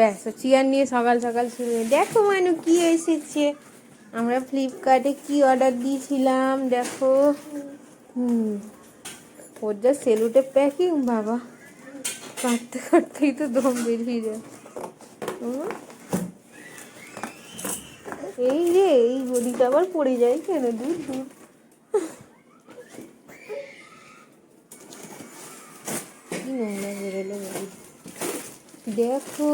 ব্যাস চেয়ার নিয়ে সকাল সকাল হয়ে- দেখো মানু, কি এসেছে। আমরা ফ্লিপকার্টে কি অর্ডার দিয়েছিলাম, দেখো। হুম, ওর যা সেলুটে প্যাকিং বাবা। কাটতে কাটতেই তো দম বেরিয়ে যায়। এই রে, এই গদিটা আবার পড়ে যায় কেন? দূর দূর। কি নোংরা বেরোলো বাড়ি দেখো।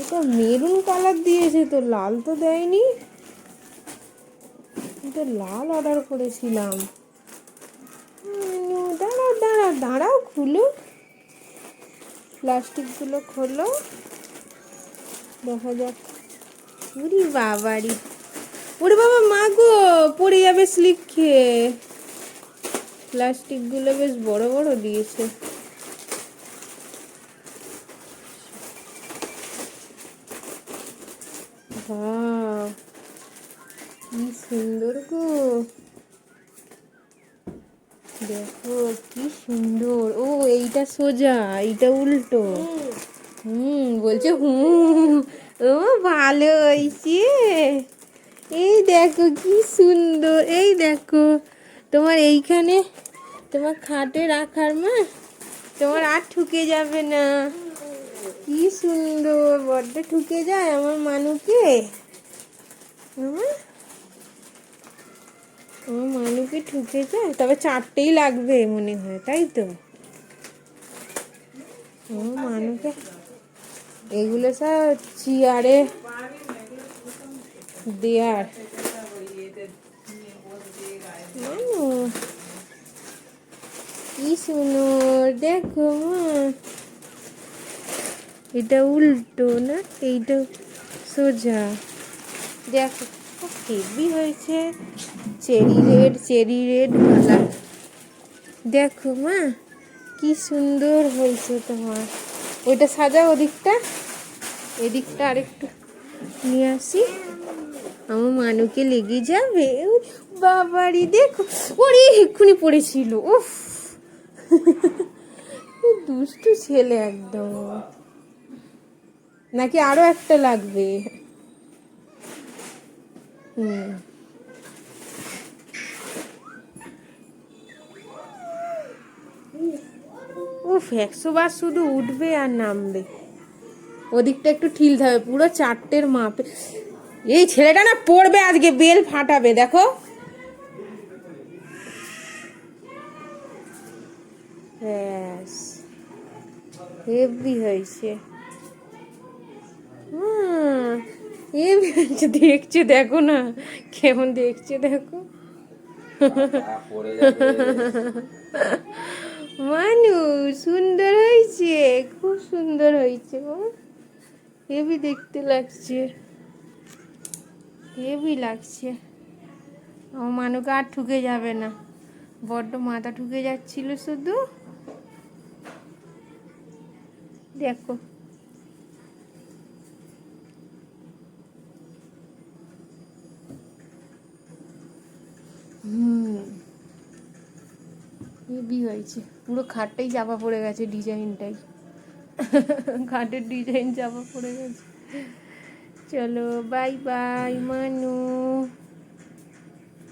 এটা মেরুন কালার দিয়েছে তো লাল তো দেয়নি। এটা লাল অর্ডার করেছিলাম। দাঁড়াও দাঁড়াও দাঁড়াও খুলো। প্লাস্টিকগুলো খোলো। দেখা যাক। উরি বাবারি। ওরে বাবা মা গো পড়ে যাবে স্লিপ খেয়ে। প্লাস্টিকগুলো বেশ বড় বড় দিয়েছে। কি সুন্দর গো। দেখো কি সুন্দর। ও এইটা সোজা এইটা উল্টো। হুম বলছে হুম ও ভালো হয়েছে। এই দেখো, কি সুন্দর। এই দেখো, তোমার এইখানে তোমার খাটে রাখার মা, তোমার আর ঠুকে যাবে না। কি সুন্দর, বড্ড ঠুকে যায় আমার মানুকে। আমার মানুকে ঠুকে যায়, তবে চারটেই লাগবে মনে হয়, তাই তো? আমার মানুকে, এগুলো সব চেয়ারে দেয়ার কি সুন্দর দেখো মা এটা উল্টো না এইটা সোজা দেখো হেভি হয়েছে cherry red cherry red colour দেখো মা কি সুন্দর হয়েছে তোমার ওইটা সাজা ওদিকটা এদিকটা আরেকটু নিয়ে আসি আমার মানুকে লেগে যাবে? বাবারি, দেখো। ওরে, এক্ষুনি পড়েছিল, উফ। দুষ্টু ছেলে একদম। নাকি আরও একটা লাগবে? হুম। উফ, একশো বার শুধু উঠবে আর নামবে। ওদিকটা একটু ঠিল হবে পুরো চারটের মাপে। এই ছেলেটা না পড়বে আজকে, বেল ফাটাবে, দেখো। হেভি হয়েছে। হেভি হয়েছে, দেখছে, দেখো না, কেমন দেখছে, দেখো। পড়ে যাবে মানু, সুন্দর হয়েছে, খুব সুন্দর হয়েছে হেভি দেখতে লাগছে। হেভি লাগছে। আমার মানুকে আর ঠুকে যাবে না। বড্ড মাথা ঠুকে যাচ্ছিল শুধু। দেখো। হুম। হেভি হয়েছে। পুরো খাটটাই চাপা পড়ে গেছে ডিজাইনটাই। খাটের ডিজাইন চাপা পড়ে গেছে। চলো বাই বাই মানু।